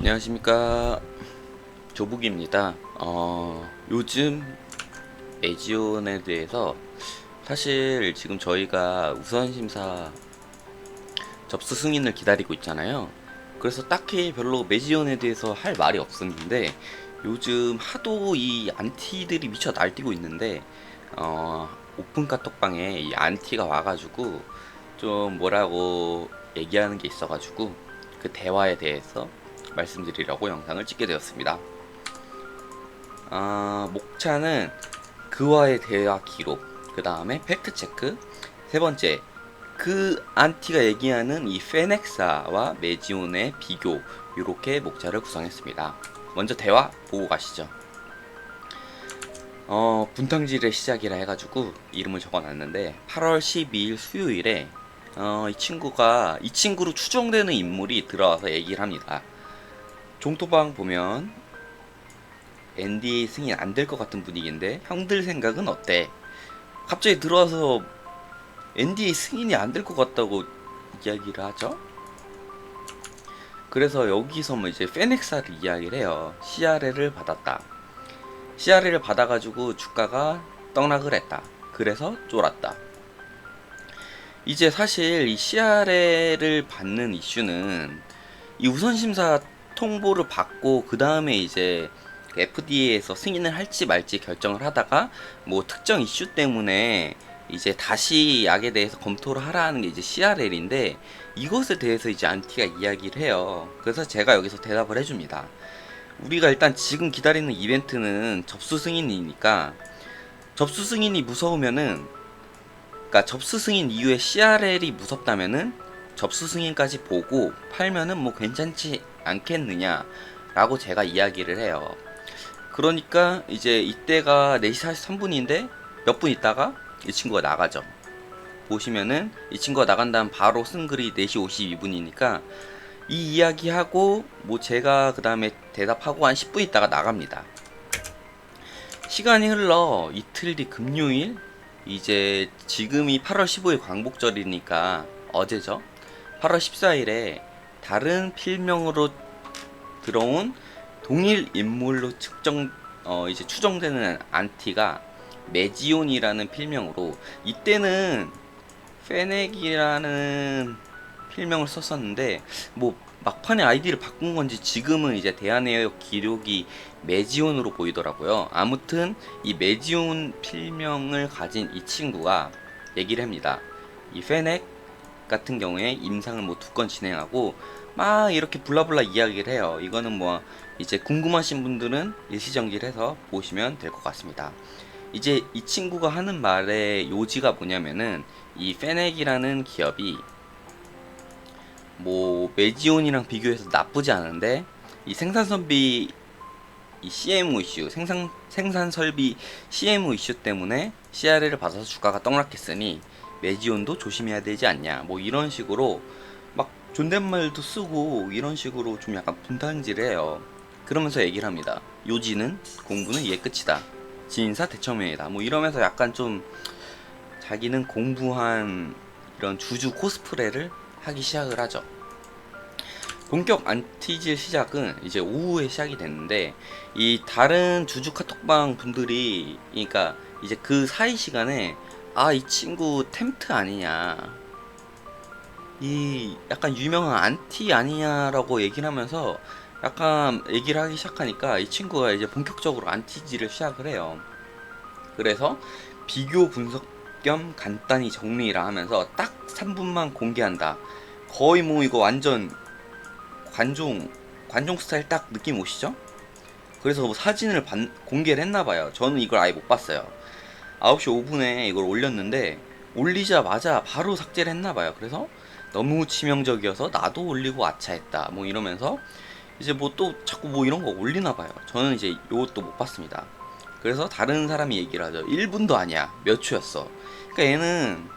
안녕하십니까 조북입니다. 어, 요즘 에지온에 대해서 사실 지금 저희가 우선 심사 접수 승인을 기다리고 있잖아요. 그래서 딱히 별로 메지온에 대해서 할 말이 없었는데 요즘 하도 이 안티들이 미쳐 날뛰고 있는데 어, 오픈 카톡방에 이 안티가 와가지고 좀 뭐라고 얘기하는 게 있어가지고 그 대화에 대해서 말씀드리려고 영상을 찍게 되었습니다. 아, 목차는 그와의 대화 기록, 그 다음에 팩트 체크, 세 번째 그 안티가 얘기하는 이 페넥사와 메지온의 비교 이렇게 목차를 구성했습니다. 먼저 대화 보고 가시죠. 어, 분탕질의 시작이라 해가지고 이름을 적어놨는데 8월 12일 수요일에 어, 이 친구가 이 친구로 추정되는 인물이 들어와서 얘기를 합니다. 종토방 보면 NDA 승인 안 될 것 같은 분위기인데 형들 생각은 어때? 갑자기 들어와서 NDA 승인이 안 될 것 같다고 이야기를 하죠. 그래서 여기서 뭐 이제 페넥사를 이야기를 해요. CRL을 받았다. CRL을 받아가지고 주가가 떡락을 했다. 그래서 쫄았다. 이제 사실 이 CRL을 받는 이슈는 이 우선심사 통보를 받고 그 다음에 이제 FDA에서 승인을 할지 말지 결정을 하다가 뭐 특정 이슈 때문에 이제 다시 약에 대해서 검토를 하라는 게 이제 CRL인데 이것에 대해서 이제 안티가 이야기를 해요. 그래서 제가 여기서 대답을 해줍니다. 우리가 일단 지금 기다리는 이벤트는 접수 승인이니까 접수 승인이 무서우면은 그러니까 접수 승인 이후에 CRL이 무섭다면은 접수 승인까지 보고 팔면은 뭐 괜찮지 않겠느냐라고 제가 이야기를 해요. 그러니까 이제 이때가 4시 43분인데 몇 분 있다가 이 친구가 나가죠. 보시면은 이 친구가 나간 다음 바로 쓴 글이 4시 52분이니까 이 이야기하고 뭐 제가 그 다음에 대답하고 한 10분 있다가 나갑니다. 시간이 흘러 이틀 뒤 금요일 이제 지금이 8월 15일 광복절이니까 어제죠. 8월 14일에 다른 필명으로 들어온 동일 인물로 측정 어 이제 추정되는 안티가 메지온이라는 필명으로 이때는 페넥이라는 필명을 썼었는데 뭐 막판에 아이디를 바꾼 건지 지금은 이제 대한에어 기록이 메지온으로 보이더라고요. 아무튼 이 메지온 필명을 가진 이 친구가 얘기를 합니다. 이 페넥 같은 경우에 임상을 뭐 두 건 진행하고 막 이렇게 블라블라 이야기를 해요. 이거는 뭐 이제 궁금하신 분들은 일시정지해서 보시면 될 것 같습니다. 이제 이 친구가 하는 말의 요지가 뭐냐면은 이 페넥이라는 기업이 뭐 메지온이랑 비교해서 나쁘지 않은데 이 생산 설비 이 CMO 이슈 생산 생산 설비 CMO 이슈 때문에 CRL을 받아서 주가가 떡락했으니 메지온도 조심해야 되지 않냐 뭐 이런 식으로 막 존댓말도 쓰고 이런 식으로 좀 약간 분탕질을 해요. 그러면서 얘기를 합니다. 요지는 공부는 이게 끝이다. 진사 대처명이다. 뭐 이러면서 약간 좀 자기는 공부한 이런 주주 코스프레를 하기 시작을 하죠. 본격 안티질 시작은 이제 오후에 시작이 됐는데 이 다른 주주 카톡방 분들이 그러니까 이제 그 사이 시간에 아 이 친구 템트 아니냐 이 약간 유명한 안티 아니냐라고 얘기를 하면서 약간 얘기를 하기 시작하니까 이 친구가 이제 본격적으로 안티지를 시작을 해요. 그래서 비교 분석 겸 간단히 정리를 하면서 딱 3분만 공개한다. 거의 뭐 이거 완전 관종 관종 스타일 딱 느낌 오시죠? 그래서 뭐 사진을 반, 공개를 했나 봐요. 저는 이걸 아예 못 봤어요. 9시 5분에 이걸 올렸는데 올리자마자 바로 삭제를 했나봐요. 그래서 너무 치명적이어서 나도 올리고 아차했다. 뭐 이러면서 이제 뭐 또 자꾸 뭐 이런 거 올리나 봐요. 저는 이제 이것도 못 봤습니다. 그래서 다른 사람이 얘기를 하죠. 1분도 아니야. 몇 초였어. 그러니까 얘는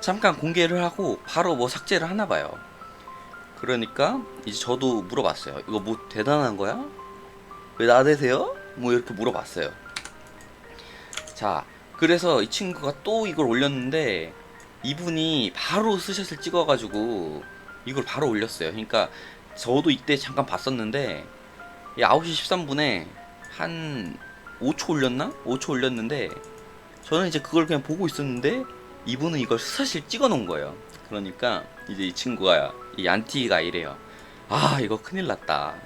잠깐 공개를 하고 바로 뭐 삭제를 하나 봐요. 그러니까 이제 저도 물어봤어요. 이거 뭐 대단한 거야? 왜 나대세요? 뭐 이렇게 물어봤어요. 자, 그래서 이 친구가 또 이걸 올렸는데 이분이 바로 스샷을 찍어가지고 이걸 바로 올렸어요. 그러니까 저도 이때 잠깐 봤었는데 이 9시 13분에 한 5초 올렸나? 5초 올렸는데 저는 이제 그걸 그냥 보고 있었는데 이분은 이걸 사실 찍어 놓은 거예요. 그러니까 이제 이 친구가 이 안티가 이래요. 아 이거 큰일 났다.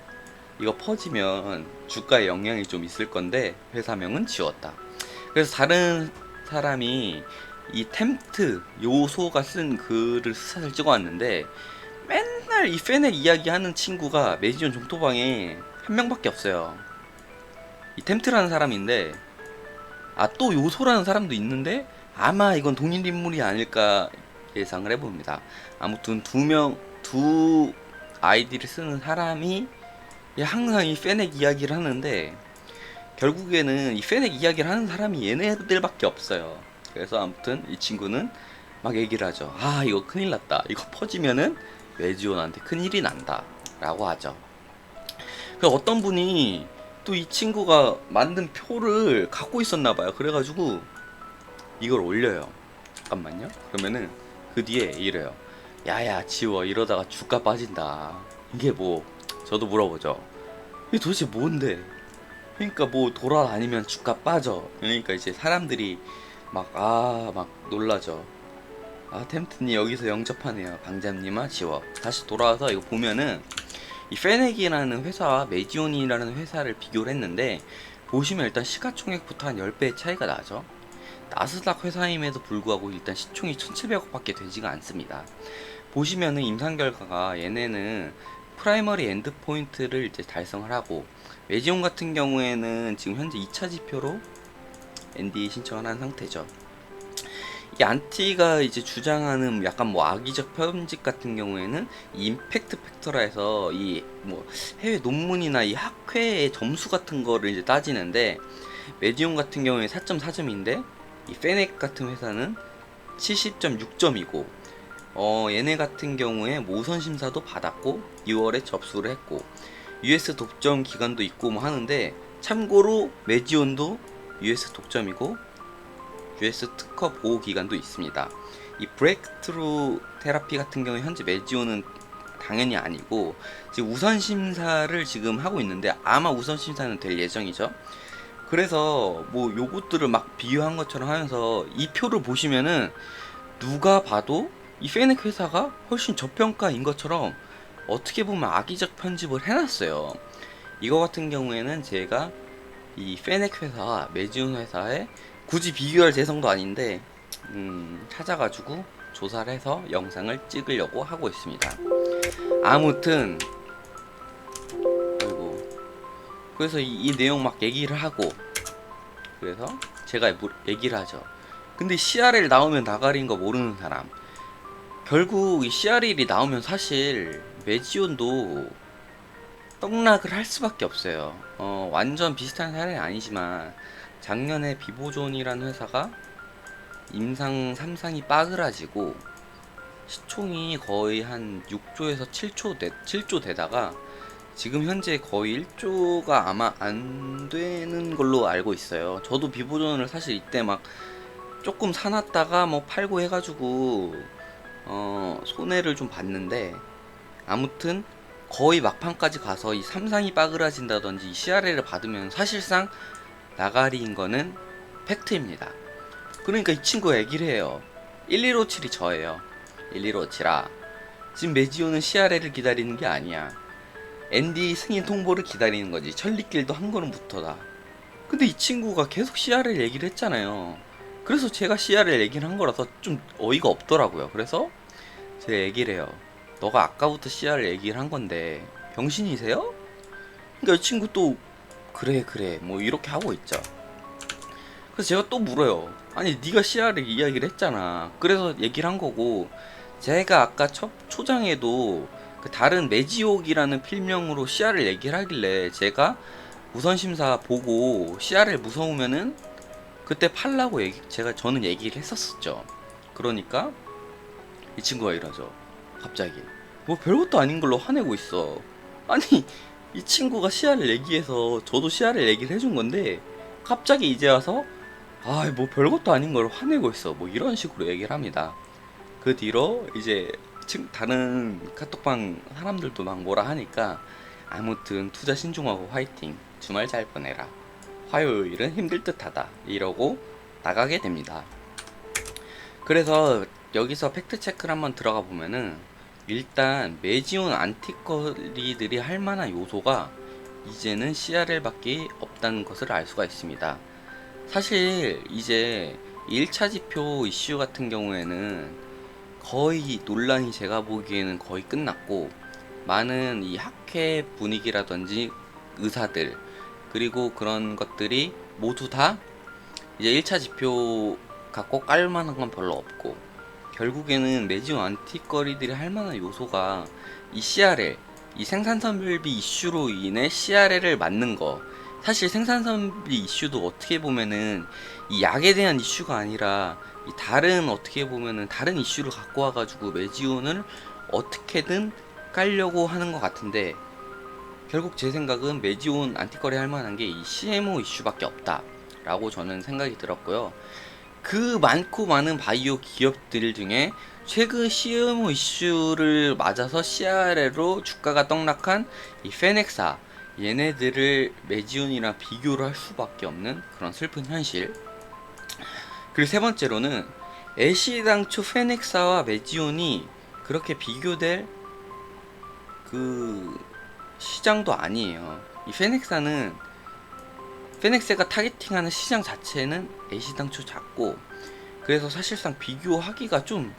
이거 퍼지면 주가에 영향이 좀 있을 건데 회사명은 지웠다. 그래서 다른 사람이 이 템트 요소가 쓴 글을 스샷을 찍어왔는데 맨날 이 페넥 이야기하는 친구가 매지온 종토방에 한 명밖에 없어요. 이 템트라는 사람인데 아 또 요소라는 사람도 있는데 아마 이건 동일 인물이 아닐까 예상을 해봅니다. 아무튼 두 명 두 아이디를 쓰는 사람이 항상 이 페넥 이야기를 하는데 결국에는 이 페넥 이야기를 하는 사람이 얘네들밖에 없어요. 그래서 아무튼 이 친구는 막 얘기를 하죠. 아 이거 큰일 났다. 이거 퍼지면은 외지원한테 큰일이 난다. 라고 하죠. 그 어떤 분이 또 이 친구가 만든 표를 갖고 있었나 봐요. 그래가지고 이걸 올려요. 잠깐만요. 그러면은 그 뒤에 이래요. 야야 지워 이러다가 주가 빠진다. 이게 뭐 저도 물어보죠. 이게 도대체 뭔데? 그러니까 뭐 돌아다니면 주가 빠져. 그러니까 이제 사람들이 막 아 막 놀라죠. 아 템튼이 여기서 영접하네요. 방장님아 지워. 다시 돌아와서 이거 보면은 이 페넥이라는 회사와 메지온이라는 회사를 비교를 했는데 보시면 일단 시가총액부터 한 10배 차이가 나죠. 나스닥 회사임에도 불구하고 일단 시총이 1700억밖에 되지가 않습니다. 보시면은 임상 결과가 얘네는 프라이머리 엔드 포인트를 이제 달성을 하고 메지온 같은 경우에는 지금 현재 2차 지표로 NDA 신청을 한 상태죠. 이 안티가 이제 주장하는 약간 뭐 악의적 편집 같은 경우에는 이 임팩트 팩터라 해서 이 뭐 해외 논문이나 이 학회의 점수 같은 거를 이제 따지는데 메디온 같은 경우에 4.4점인데 이 페넥 같은 회사는 70.6점이고 어 얘네 같은 경우에 모선 심사도 받았고 6월에 접수를 했고 US 독점 기간도 있고 뭐 하는데 참고로 메지온도 US 독점이고 US 특허 보호 기간도 있습니다. 이 브레이크트루 테라피 같은 경우에 현재 메지온은 당연히 아니고 지금 우선 심사를 지금 하고 있는데 아마 우선 심사는 될 예정이죠. 그래서 뭐 요것들을 막 비교한 것처럼 하면서 이 표를 보시면은 누가 봐도 이 페넥 회사가 훨씬 저평가인 것처럼 어떻게 보면 악의적 편집을 해놨어요. 이거 같은 경우에는 제가 이 페넥 회사와 메지온 회사에 굳이 비교할 대상도 아닌데 음, 찾아가지고 조사를 해서 영상을 찍으려고 하고 있습니다. 아무튼 아이고 그래서 이, 이 내용 막 얘기를 하고 그래서 제가 물- 얘기를 하죠. 근데 CRL 나오면 나가리인 거 모르는 사람 결국 이 CRL이 나오면 사실 메지온도 떡락을 할 수밖에 없어요. 어, 완전 비슷한 사례는 아니지만 작년에 비보존이라는 회사가 임상 3상이 빠그라지고 시총이 거의 한 6조에서 7조 되, 7조 되다가 지금 현재 거의 1조가 아마 안 되는 걸로 알고 있어요. 저도 비보존을 사실 이때 막 조금 사놨다가 뭐 팔고 해가지고 어, 손해를 좀 봤는데 아무튼 거의 막판까지 가서 이 삼상이 빠그라진다든지 이 CRL을 받으면 사실상 나가리인 거는 팩트입니다. 그러니까 이 친구가 얘기를 해요. 1157이 저예요. 1157아. 지금 메지오는 CRL을 기다리는 게 아니야. ND 승인 통보를 기다리는 거지. 천리길도 한 걸음 붙어다. 근데 이 친구가 계속 CRL 얘기를 했잖아요. 그래서 제가 CRL 얘기를 한 거라서 좀 어이가 없더라고요. 그래서 제가 얘기를 해요. 너가 아까부터 CR을 얘기를 한 건데 병신이세요? 그러니까 이 친구 또 그래 그래 뭐 이렇게 하고 있죠. 그래서 제가 또 물어요. 아니 네가 CR을 이야기를 했잖아. 그래서 얘기를 한 거고 제가 아까 첫 초장에도 그 다른 매지옥이라는 필명으로 CR을 얘기를 하길래 제가 우선 심사 보고 CR을 무서우면은 그때 팔라고 얘기 제가 저는 얘기를 했었었죠. 그러니까 이 친구가 이러죠. 갑자기 뭐 별것도 아닌 걸로 화내고 있어. 아니 이 친구가 시야를 얘기해서 저도 시야를 얘기를 해준 건데 갑자기 이제 와서 아 뭐 별것도 아닌 걸 화내고 있어. 뭐 이런 식으로 얘기를 합니다. 그 뒤로 이제 층 다른 카톡방 사람들도 막 뭐라 하니까 아무튼 투자 신중하고 화이팅 주말 잘 보내라 화요일은 힘들 듯하다 이러고 나가게 됩니다. 그래서 여기서 팩트 체크를 한번 들어가 보면은 일단 매지온 안티거리들이 할 만한 요소가 이제는 CRL밖에 없다는 것을 알 수가 있습니다. 사실 이제 1차 지표 이슈 같은 경우에는 거의 논란이 제가 보기에는 거의 끝났고 많은 이 학회 분위기라든지 의사들 그리고 그런 것들이 모두 다 이제 1차 지표 갖고 깔 만한 건 별로 없고 결국에는 매지온 안티거리들이 할 만한 요소가 이 CRL 이 생산선별비 이슈로 인해 CRL을 맞는 거 사실 생산선비 이슈도 어떻게 보면은 이 약에 대한 이슈가 아니라 이 다른 어떻게 보면은 다른 이슈를 갖고 와가지고 매지온을 어떻게든 깔려고 하는 것 같은데 결국 제 생각은 매지온 안티거리 할 만한 게 이 CMO 이슈밖에 없다라고 저는 생각이 들었고요. 그 많고 많은 바이오 기업들 중에 최근 CMO 이슈를 맞아서 CRL로 주가가 떡락한 이 페넥사 얘네들을 매지온이랑 비교를 할 수밖에 없는 그런 슬픈 현실. 그리고 세 번째로는 애시 당초 페넥사와 매지온이 그렇게 비교될 그 시장도 아니에요. 이 페넥사는 페넥세가 타겟팅하는 시장 자체는 애시당초 작고 그래서 사실상 비교하기가 좀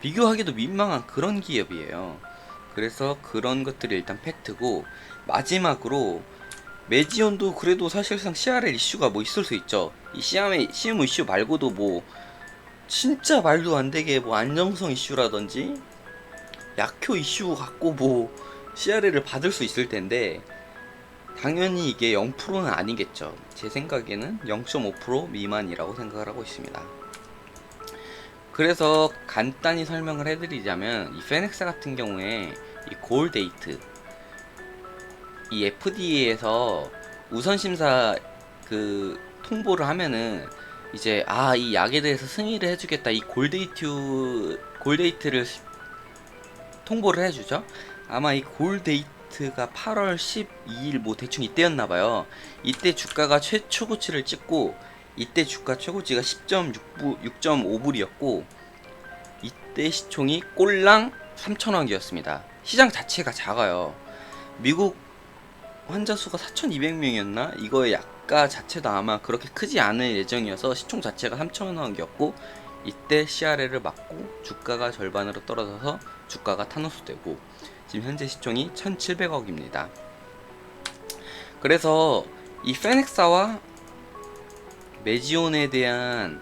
비교하기도 민망한 그런 기업이에요. 그래서 그런 것들이 일단 팩트고 마지막으로 매지온도 그래도 사실상 CRL 이슈가 뭐 있을 수 있죠. 이 CMA, CMO 이슈 말고도 뭐 진짜 말도 안 되게 뭐 안정성 이슈라든지 약효 이슈 갖고 뭐 CRL을 받을 수 있을 텐데 당연히 이게 0%는 아니겠죠. 제 생각에는 0.5% 미만이라고 생각을 하고 있습니다. 그래서 간단히 설명을 해드리자면 이 페넥사 같은 경우에 이 골 데이트 이 FDA에서 우선 심사 그 통보를 하면은 이제 아 이 약에 대해서 승인을 해주겠다 이 골데이트 골데이트를 통보를 해주죠. 아마 이 골데이트 가 8월 12일 뭐 대충 이때였나봐요. 이때 주가가 최초고치를 찍고 이때 주가 최고치가 10.6불, 6.5불이었고 이때 시총이 꼴랑 3천억이었습니다. 시장 자체가 작아요. 미국 환자 수가 4,200명이었나? 이거의 약가 자체도 아마 그렇게 크지 않을 예정이어서 시총 자체가 3천억이었고 이때 CRL을 맞고 주가가 절반으로 떨어져서 주가가 타노스되고 지금 현재 시총이 1,700억입니다. 그래서 이 페넥사와 메지온에 대한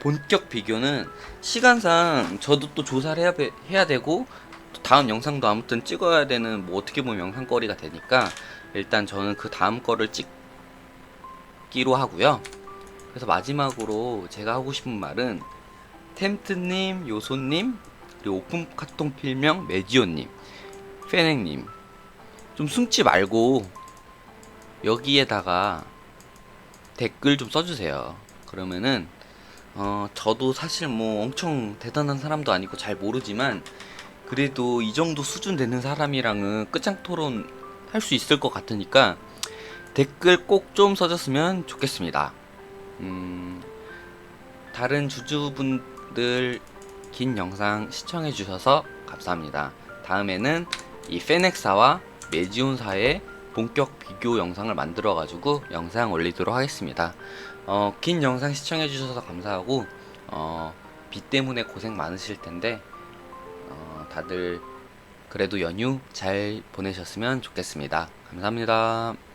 본격 비교는 시간상 저도 또 조사를 해야, 돼- 해야 되고 또 다음 영상도 아무튼 찍어야 되는 뭐 어떻게 보면 영상거리가 되니까 일단 저는 그 다음 거를 찍기로 하고요. 그래서 마지막으로 제가 하고 싶은 말은 템트님, 요소님, 그리고 오픈 카통 필명 메지오님, 페넥님 좀 숨지 말고 여기에다가 댓글 좀 써주세요. 그러면은 어 저도 사실 뭐 엄청 대단한 사람도 아니고 잘 모르지만 그래도 이 정도 수준 되는 사람이랑은 끝장 토론 할 수 있을 것 같으니까 댓글 꼭 좀 써줬으면 좋겠습니다. 음, 다른 주주분들 긴 영상 시청해 주셔서 감사합니다. 다음에는 이 페넥사와 메지온사의 본격 비교 영상을 만들어 가지고 영상 올리도록 하겠습니다. 어, 긴 영상 시청해 주셔서 감사하고 어, 비 때문에 고생 많으실 텐데 어, 다들 그래도 연휴 잘 보내셨으면 좋겠습니다. 감사합니다.